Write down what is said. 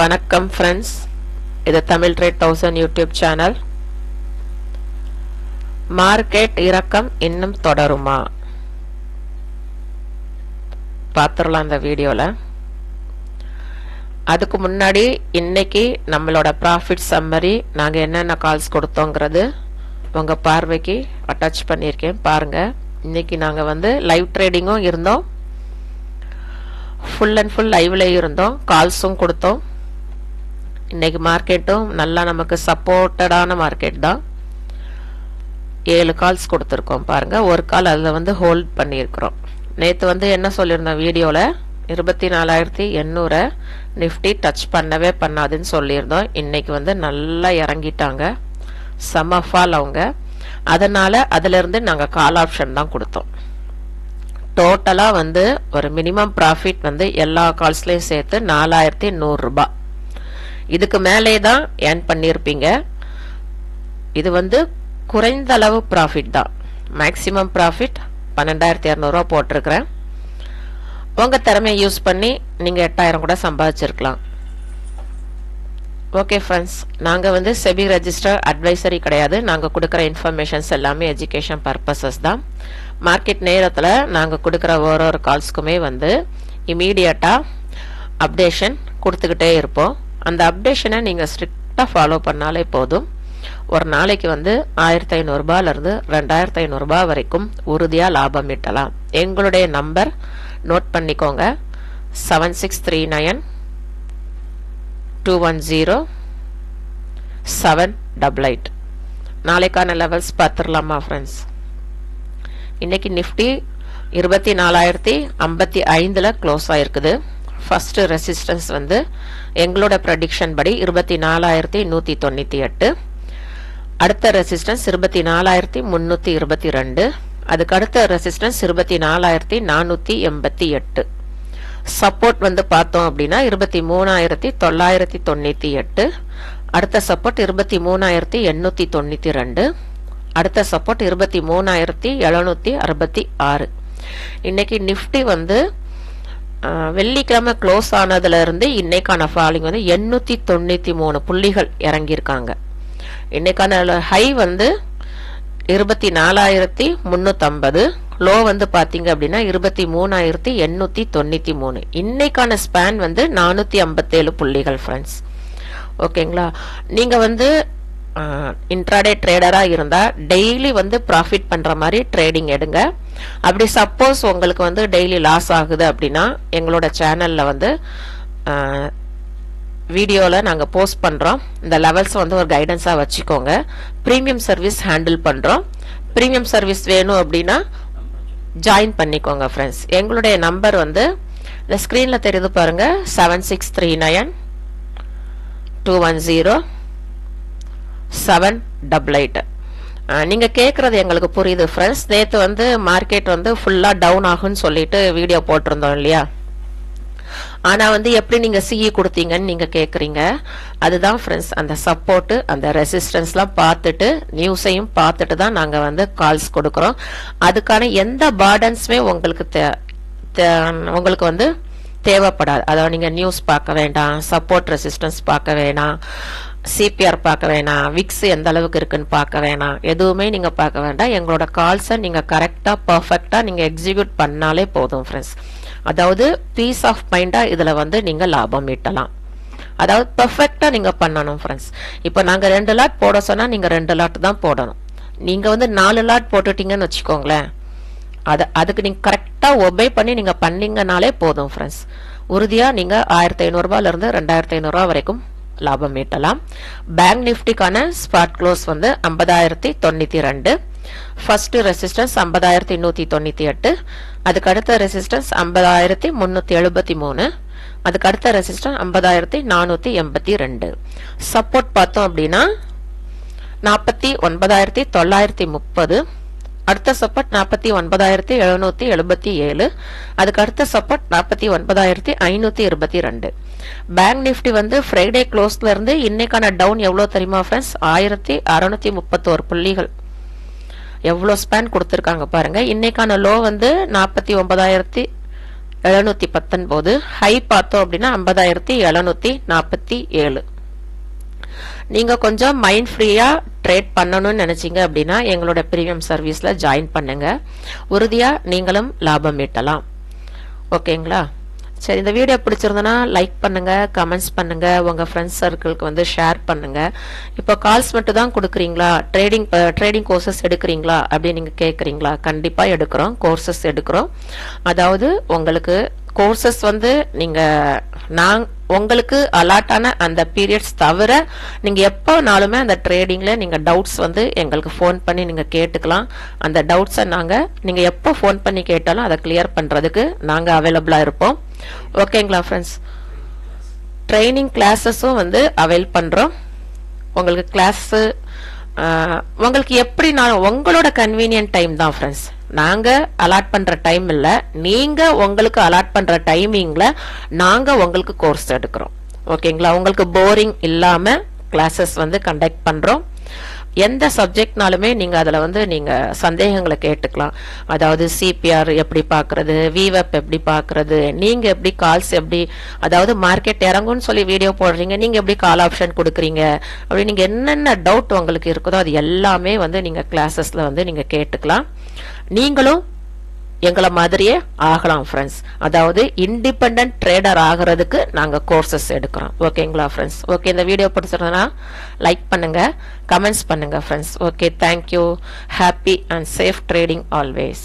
வணக்கம் ஃப்ரெண்ட்ஸ் இது Tamil trade thousand YouTube channel. Market இறக்கம் இன்னும் தொடருமா? பார்த்துடலாம் அந்த வீடியோவில் அதுக்கு முன்னாடி இன்னைக்கு நம்மளோட ப்ராஃபிட் சம்மரி நாங்கள் என்னென்ன கால்ஸ் கொடுத்தோங்கிறது உங்கள் பார்வைக்கு அட்டாச் பண்ணியிருக்கேன். பாருங்கள் இன்னைக்கு நாங்கள் வந்து லைவ் ட்ரேடிங்கும் இருந்தோம். ஃபுல் அண்ட் ஃபுல் லைவ்ல இருந்தோம். கால்ஸும் கொடுத்தோம். இன்னைக்கு மார்க்கெட்டும் நல்லா நமக்கு சப்போர்ட்டடான மார்க்கெட் தான். ஏழு கால்ஸ் கொடுத்துருக்கோம் பாருங்க. ஒரு கால் அதில் வந்து ஹோல்ட் பண்ணியிருக்கிறோம். நேற்று வந்து என்ன சொல்லியிருந்தோம் வீடியோவில் இருபத்தி நாலாயிரத்தி எண்ணூறை நிஃப்டி டச் பண்ணவே பண்ணாதுன்னு சொல்லியிருந்தோம். இன்னைக்கு வந்து நல்லா இறங்கிட்டாங்க. செம ஃபால் அவங்க. அதனால அதிலிருந்து நாங்கள் கால் ஆப்ஷன் தான் கொடுத்தோம். டோட்டலாக வந்து ஒரு மினிமம் ப்ராஃபிட் வந்து எல்லா கால்ஸ்லேயும் சேர்த்து நாலாயிரத்தி நூறுரூபா இதுக்கு மேலே தான் ஏர்ன் பண்ணியிருப்பீங்க. இது வந்து குறைந்த அளவு ப்ராஃபிட் தான். மேக்ஸிமம் ப்ராஃபிட் பன்னெண்டாயிரத்தி இரநூறுவா போட்டிருக்கிறேன். உங்கள் திறமையை யூஸ் பண்ணி நீங்கள் எட்டாயிரம் கூட சம்பாதிச்சிருக்கலாம். ஓகே ஃப்ரெண்ட்ஸ் நாங்கள் வந்து செபி ரெஜிஸ்டர் அட்வைசரி கிடையாது. நாங்கள் கொடுக்குற இன்ஃபர்மேஷன்ஸ் எல்லாமே எஜுகேஷன் பர்பஸஸ் தான். மார்க்கெட் நேரத்தில் நாங்கள் கொடுக்குற ஒரு ஒரு கால்ஸ்க்குமே வந்து இமீடியட்டாக அப்டேஷன் கொடுத்துக்கிட்டே இருப்போம். அந்த அப்டேஷனை நீங்கள் ஸ்ட்ரிக்டாக ஃபாலோ பண்ணாலே போதும். ஒரு நாளைக்கு வந்து ஆயிரத்தி ஐநூறுரூபாலேருந்து ரெண்டாயிரத்தி ஐநூறுரூபா வரைக்கும் உறுதியாக லாபம் ஈட்டலாம். எங்களுடைய நம்பர் நோட் பண்ணிக்கோங்க. Seven six three nine two one zero seven double eight நாளைக்கான லெவல்ஸ் பார்த்துடலாமா ஃப்ரெண்ட்ஸ் இன்றைக்கி நிஃப்டி இருபத்தி நாலாயிரத்தி ஐம்பத்தி ஐந்தில் க்ளோஸ் ஆயிருக்குது. ஃபர்ஸ்ட் ரெசிஸ்டன்ஸ் வந்து எங்களோட ப்ரடிக்ஷன் படி இருபத்தி நாலாயிரத்தி நூற்றி தொண்ணூற்றி எட்டு. அடுத்த ரெசிஸ்டன்ஸ் இருபத்தி நாலாயிரத்தி முந்நூற்றி இருபத்தி ரெண்டு. அதுக்கு அடுத்த ரெசிஸ்டன்ஸ் இருபத்தி நாலாயிரத்தி நானூற்றி எண்பத்தி எட்டு. சப்போர்ட் வந்து பார்த்தோம் அப்படின்னா இருபத்தி மூணாயிரத்தி தொள்ளாயிரத்தி தொண்ணூற்றி எட்டு. அடுத்த சப்போர்ட் இருபத்தி மூணாயிரத்தி எண்ணூற்றி தொண்ணூற்றி ரெண்டு. அடுத்த சப்போர்ட் இருபத்தி மூணாயிரத்தி எழுநூற்றி அறுபத்தி ஆறு. இன்னைக்கு நிஃப்டி வந்து வெள்ளிக்கிழமை க்ளோஸ் ஆனதுலேருந்து இன்றைக்கான இன்னைக்கான ஃபாலிங் வந்து எண்ணூற்றி தொண்ணூற்றி மூணு புள்ளிகள் இறங்கியிருக்காங்க. இன்னைக்கான ஹை வந்து இருபத்தி நாலாயிரத்தி முந்நூற்றம்பது லோ வந்து பார்த்தீங்க அப்படின்னா இருபத்தி மூணாயிரத்தி எண்ணூற்றி தொண்ணூற்றி மூணு. இன்னைக்கான ஸ்பேன் வந்து நானூற்றி ஐம்பத்தேழு புள்ளிகள் ஃப்ரெண்ட்ஸ் ஓகேங்களா நீங்கள் வந்து இன்ட்ராடே ட்ரேடராக இருந்தால் டெய்லி வந்து ப்ராஃபிட் பண்ணுற மாதிரி ட்ரேடிங் எடுங்க. அப்படி சப்போஸ் உங்களுக்கு வந்து டெய்லி லாஸ் ஆகுது அப்படின்னா எங்களோட சேனலில் வந்து வீடியோவில் நாங்கள் போஸ்ட் பண்ணுறோம் இந்த லெவல்ஸ் வந்து ஒரு கைடன்ஸாக வச்சுக்கோங்க. ப்ரீமியம் சர்வீஸ் ஹேண்டில் பண்ணுறோம் ப்ரீமியம் சர்வீஸ் வேணும் அப்படின்னா ஜாயின் பண்ணிக்கோங்க ஃப்ரெண்ட்ஸ் எங்களுடைய நம்பர் வந்து இந்த ஸ்க்ரீனில் தெரியுது பாருங்கள் seven six three nine two one zero seven double eight நீங்கள் கேட்குறது எங்களுக்கு புரியுது ஃப்ரெண்ட்ஸ் நேற்று வந்து மார்க்கெட் வந்து ஃபுல்லாக டவுன் ஆகும்னு சொல்லிட்டு வீடியோ போட்டிருந்தோம் இல்லையா? ஆனால் வந்து எப்படி நீங்கள் சிஇ கொடுத்தீங்கன்னு நீங்கள் கேட்குறீங்க அதுதான் ஃப்ரெண்ட்ஸ் அந்த சப்போர்ட்டு அந்த ரெசிஸ்டன்ஸ்லாம் பார்த்துட்டு நியூஸையும் பார்த்துட்டு தான் நாங்கள் வந்து கால்ஸ் கொடுக்குறோம். அதுக்கான எந்த பார்டன்ஸுமே உங்களுக்கு தே உங்களுக்கு வந்து தேவைப்படாது. அதாவது நீங்கள் நியூஸ் பார்க்க வேண்டாம் சப்போர்ட் ரெசிஸ்டன்ஸ் பார்க்க வேணாம். சிபிஆர் பார்க்க வேணாம். விக்ஸ் எந்த அளவுக்கு இருக்குன்னு பார்க்க வேணாம். எதுவுமே நீங்கள் பார்க்க வேண்டாம். எங்களோட கால்ஸை நீங்கள் கரெக்டாக பர்ஃபெக்டாக நீங்கள் எக்ஸிக்யூட் பண்ணாலே போதும் ஃப்ரெண்ட்ஸ் அதாவது பீஸ் ஆஃப் மைண்டாக இதில் வந்து நீங்கள் லாபம் ஈட்டலாம். அதாவது பர்ஃபெக்டாக நீங்கள் பண்ணணும் ஃப்ரெண்ட்ஸ் இப்போ நாங்கள் ரெண்டு லாட் போட சொன்னால் நீங்கள் ரெண்டு லாட் தான் போடணும். நீங்கள் வந்து நாலு லாட் போட்டுட்டீங்கன்னு வச்சுக்கோங்களேன். அதை அதுக்கு நீங்கள் கரெக்டாக ஒபே பண்ணி நீங்கள் பண்ணீங்கனாலே போதும் ஃப்ரெண்ட்ஸ் உறுதியாக நீங்கள் ஆயிரத்தி ஐநூறுரூபாலேருந்து ரெண்டாயிரத்தி ஐநூறுரூவா வரைக்கும் லாபம் ஈட்டலாம். பேங்க் நிஃப்டிக்கான ஸ்பாட் க்ளோஸ் வந்து ஐம்பதாயிரத்தி தொண்ணூற்றி ரெண்டு. ஃபர்ஸ்ட் ரெசிஸ்டன்ஸ் ஐம்பதாயிரத்தி நூற்றி தொண்ணூற்றி எட்டு. அதுக்கு அடுத்த ரெசிஸ்டன்ஸ் ஐம்பதாயிரத்தி முந்நூற்றி எழுபத்தி மூணு. அதுக்கு அடுத்த ரெசிஸ்டன்ஸ் ஐம்பதாயிரத்தி நானூற்றி எண்பத்தி ரெண்டு. சப்போர்ட் பார்த்தோம் அப்படின்னா நாற்பத்தி ஒன்பதாயிரத்தி தொள்ளாயிரத்தி முப்பது. அடுத்த சப்போர்ட் நாற்பத்தி ஒன்பதாயிரத்தி எழுநூத்தி எழுபத்தி ஏழு. அதுக்கு அடுத்த சப்போர்ட் நாற்பத்தி ஒன்பதாயிரத்தி ஐநூத்தி இருபத்தி ரெண்டு. பேங்க் நிஃப்டி வந்து ஃப்ரைடே க்ளோஸ்ல இருந்து இன்னைக்கான டவுன் எவ்வளவு தெரியுமா ஃப்ரெண்ட்ஸ் ஆயிரத்தி அறுநூத்தி முப்பத்தோரு புள்ளிகள். எவ்வளோ ஸ்பேன் கொடுத்துருக்காங்க பாருங்க. இன்னைக்கான லோ வந்து நாற்பத்தி ஒன்பதாயிரத்தி எழுநூத்தி பத்தொன்பது. ஹை பார்த்தோம் அப்படின்னா ஐம்பதாயிரத்தி எழுநூத்தி நாற்பத்தி ஏழு. நீங்கள் கொஞ்சம் மைண்ட் ஃப்ரீயாக ட்ரேட் பண்ணணும்னு நினச்சிங்க அப்படின்னா எங்களோட ப்ரீமியம் சர்வீஸில் ஜாயின் பண்ணுங்க. உறுதியாக நீங்களும் லாபம் ஈட்டலாம். ஓகேங்களா சரி இந்த வீடியோ பிடிச்சிருந்தனா லைக் பண்ணுங்கள் கமெண்ட்ஸ் பண்ணுங்கள் உங்கள் ஃப்ரெண்ட்ஸ் சர்க்கிளுக்கு வந்து ஷேர் பண்ணுங்கள் இப்போ கால்ஸ் மட்டும் தான் கொடுக்குறீங்களா? ட்ரேடிங் ட்ரேடிங் கோர்சஸ் எடுக்கிறீங்களா? அப்படின்னு நீங்கள் கேட்குறீங்களா கண்டிப்பாக எடுக்கிறோம் கோர்சஸ் எடுக்கிறோம். அதாவது உங்களுக்கு கோர்சஸ் வந்து நீங்கள் நான் உங்களுக்கு அலாட்டான அந்த பீரியட்ஸ் தவிர நீங்கள் எப்போனாலுமே அந்த ட்ரேடிங்கில் நீங்கள் டவுட்ஸ் வந்து எங்களுக்கு ஃபோன் பண்ணி நீங்கள் கேட்டுக்கலாம். அந்த டவுட்ஸை நாங்கள் நீங்கள் எப்போ ஃபோன் பண்ணி கேட்டாலும் அதை கிளியர் பண்ணுறதுக்கு நாங்கள் அவைலபிளாக இருப்போம். ஓகேங்களா ஃப்ரெண்ட்ஸ் ட்ரைனிங் கிளாஸஸும் வந்து அவைல் பண்ணுறோம் உங்களுக்கு கிளாஸு உங்களுக்கு எப்படி உங்களோட கன்வீனியன்ட் டைம் தான் ஃப்ரெண்ட்ஸ் நாங்கள் அலாட் பண்ணுற டைம் இல்லை. நீங்கள் உங்களுக்கு அலாட் பண்ணுற டைமிங்கில் நாங்கள் உங்களுக்கு கோர்ஸ் எடுக்கிறோம். ஓகேங்களா உங்களுக்கு போரிங் இல்லாமல் கிளாஸஸ் வந்து கண்டக்ட் பண்ணுறோம் எந்த சப்ஜெக்ட்னாலுமே நீங்க அதுல வந்து நீங்க சந்தேகங்களை கேட்டுக்கலாம். அதாவது சிபிஆர் எப்படி பாக்குறது விவப் எப்படி பாக்குறது நீங்க எப்படி கால்ஸ் எப்படி அதாவது மார்க்கெட் இறங்கும்னு சொல்லி வீடியோ போடுறீங்க நீங்க எப்படி கால் ஆப்ஷன் கொடுக்குறீங்க அப்படி நீங்க என்னென்ன டவுட் உங்களுக்கு இருக்குதோ அது எல்லாமே வந்து நீங்க கிளாஸஸ்ல வந்து நீங்க கேட்டுக்கலாம். நீங்களும் எங்களை மாதிரியே ஆகலாம் ஃப்ரெண்ட்ஸ் அதாவது இண்டிபெண்ட் ட்ரேடர் ஆகிறதுக்கு நாங்கள் கோர்சஸ் எடுக்கிறோம். ஓகேங்களா ஃப்ரெண்ட்ஸ் ஓகே இந்த வீடியோ பிடிச்சிருந்தனா லைக் பண்ணுங்க கமெண்ட்ஸ் பண்ணுங்க friends okay thank you happy and safe trading always